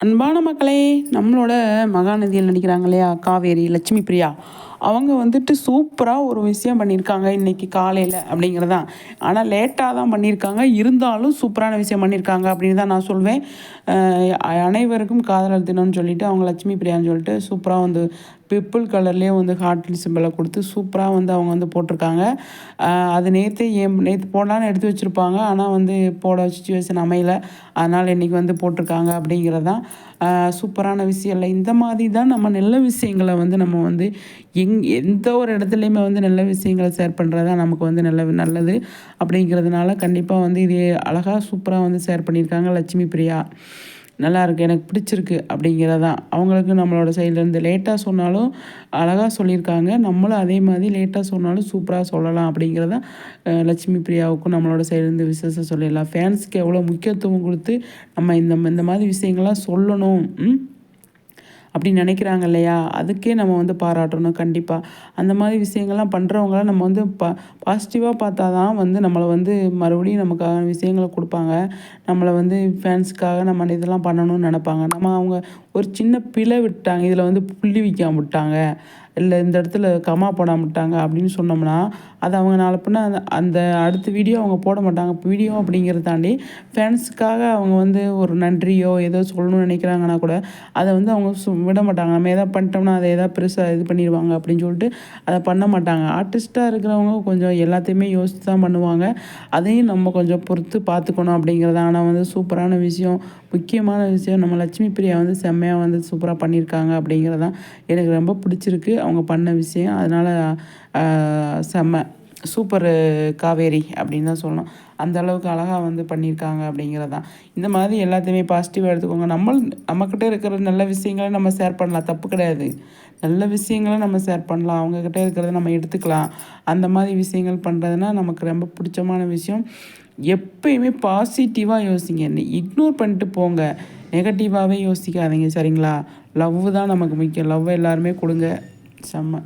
அன்பான மக்களே நம்மளோட மகாநதியில் நடிக்கிறாங்க இல்லையா காவேரி லட்சுமி பிரியா அவங்க வந்துட்டு சூப்பராக ஒரு விஷயம் பண்ணியிருக்காங்க இன்றைக்கி காலையில் அப்படிங்கிறதான் ஆனால் லேட்டாக தான் பண்ணியிருக்காங்க. இருந்தாலும் சூப்பரான விஷயம் பண்ணியிருக்காங்க அப்படின்னு தான் நான் சொல்வேன். அனைவருக்கும் காதலர் தினம்னு சொல்லிட்டு அவங்க லட்சுமி பிரியான்னு சொல்லிட்டு சூப்பராக வந்து பிப்பிள் கலர்லேயே வந்து ஹார்ட் சிம்பிளை கொடுத்து சூப்பராக வந்து அவங்க வந்து போட்டிருக்காங்க. அது நேற்று ஏன் நேற்று போடலான்னு எடுத்து வச்சுருப்பாங்க. ஆனால் வந்து போட சுச்சுவேஷன் அமையல. அதனால் இன்றைக்கி வந்து போட்டிருக்காங்க அப்படிங்கிறதான் சூப்பரான விஷயம் இல்லை. இந்த மாதிரி தான் நம்ம நல்ல விஷயங்களை வந்து நம்ம வந்து எங் எந்த ஒரு இடத்துலையுமே வந்து நல்ல விஷயங்களை ஷேர் பண்ணுறது தான் நமக்கு வந்து நல்ல நல்லது அப்படிங்கிறதுனால கண்டிப்பாக வந்து இது அழகாக சூப்பராக வந்து ஷேர் பண்ணியிருக்காங்க லட்சுமி பிரியா. நல்லாயிருக்கு எனக்கு பிடிச்சிருக்கு அப்படிங்கிறதான் அவங்களுக்கு நம்மளோட சைட்லேருந்து லேட்டாக சொன்னாலும் அழகாக சொல்லியிருக்காங்க. நம்மளும் அதே மாதிரி லேட்டாக சொன்னாலும் சூப்பராக சொல்லலாம் அப்படிங்கிறதான் லட்சுமி பிரியாவுக்கும் நம்மளோட சைட்லேருந்து விசேஷம் சொல்லிடலாம். ஃபேன்ஸுக்கு எவ்வளோ முக்கியத்துவம் கொடுத்து நம்ம இந்த இந்த மாதிரி விஷயங்கள்லாம் சொல்லணும். அப்படி நினைக்கிறாங்க இல்லையா? அதுக்கே நம்ம வந்து பாராட்டணும் கண்டிப்பாக அந்த மாதிரி விஷயங்கள்லாம் பண்ணுறவங்களாம் நம்ம வந்து பா பாசிட்டிவாக பார்த்தா தான் வந்து நம்மளை வந்து மறுபடியும் நமக்கான விஷயங்களை கொடுப்பாங்க. நம்மளை வந்து ஃபேன்ஸுக்காக நம்ம இதெல்லாம் பண்ணணும்னு நினப்பாங்க. நம்ம அவங்க ஒரு சின்ன பிழை விட்டாங்க. இதில் வந்து புள்ளி விற்காம விட்டாங்க. இல்லை இந்த இடத்துல கமா போட மாட்டாங்க அப்படின்னு சொன்னோம்னா அது அவங்க நாளை அந்த அந்த அடுத்த வீடியோ அவங்க போட மாட்டாங்க. வீடியோ அப்படிங்கிறத தாண்டி ஃபேன்ஸுக்காக அவங்க வந்து ஒரு நன்றியோ ஏதோ சொல்லணும்னு நினைக்கிறாங்கன்னா கூட அதை வந்து அவங்க விட மாட்டாங்க. நம்ம எதாவது பண்ணிட்டோம்னா அதை எதாவது பெருசாக இது பண்ணிடுவாங்க அப்படின்னு சொல்லிட்டு அதை பண்ண மாட்டாங்க. ஆர்டிஸ்ட்டாக இருக்கிறவங்க கொஞ்சம் எல்லாத்தையுமே யோசித்து தான் பண்ணுவாங்க. அதையும் நம்ம கொஞ்சம் பொறுத்து பார்த்துக்கணும் அப்படிங்கிறது ஆனால் வந்து சூப்பரான விஷயம் முக்கியமான விஷயம் நம்ம லட்சுமி பிரியா வந்து செம்மையாக வந்து சூப்பராக பண்ணியிருக்காங்க அப்படிங்கிறதான் எனக்கு ரொம்ப பிடிச்சிருக்கு. அவங்க பண்ண விஷயம். அதனால் செம்ம சூப்பர் காவேரி அப்படின்னு தான் சொல்லணும். அந்த அளவுக்கு அழகாக வந்து பண்ணியிருக்காங்க அப்படிங்கிறது தான். இந்த மாதிரி எல்லாத்தையுமே பாசிட்டிவாக எடுத்துக்கோங்க. நம்ம நம்மக்கிட்ட இருக்கிற நல்ல விஷயங்களை நம்ம ஷேர் பண்ணலாம். தப்பு கிடையாது. நல்ல விஷயங்களை நம்ம ஷேர் பண்ணலாம். அவங்கக்கிட்ட இருக்கிறத நம்ம எடுத்துக்கலாம். அந்த மாதிரி விஷயங்கள் பண்ணுறதுனா நமக்கு ரொம்ப பிடிச்சமான விஷயம். எப்பயுமே பாசிட்டிவாக யோசிங்க. இக்னோர் பண்ணிட்டு போங்க. நெகட்டிவாகவே யோசிக்காதீங்க. சரிங்களா? லவ் தான் நமக்கு முக்கியம். லவ் எல்லாருமே கொடுங்க. செம்ம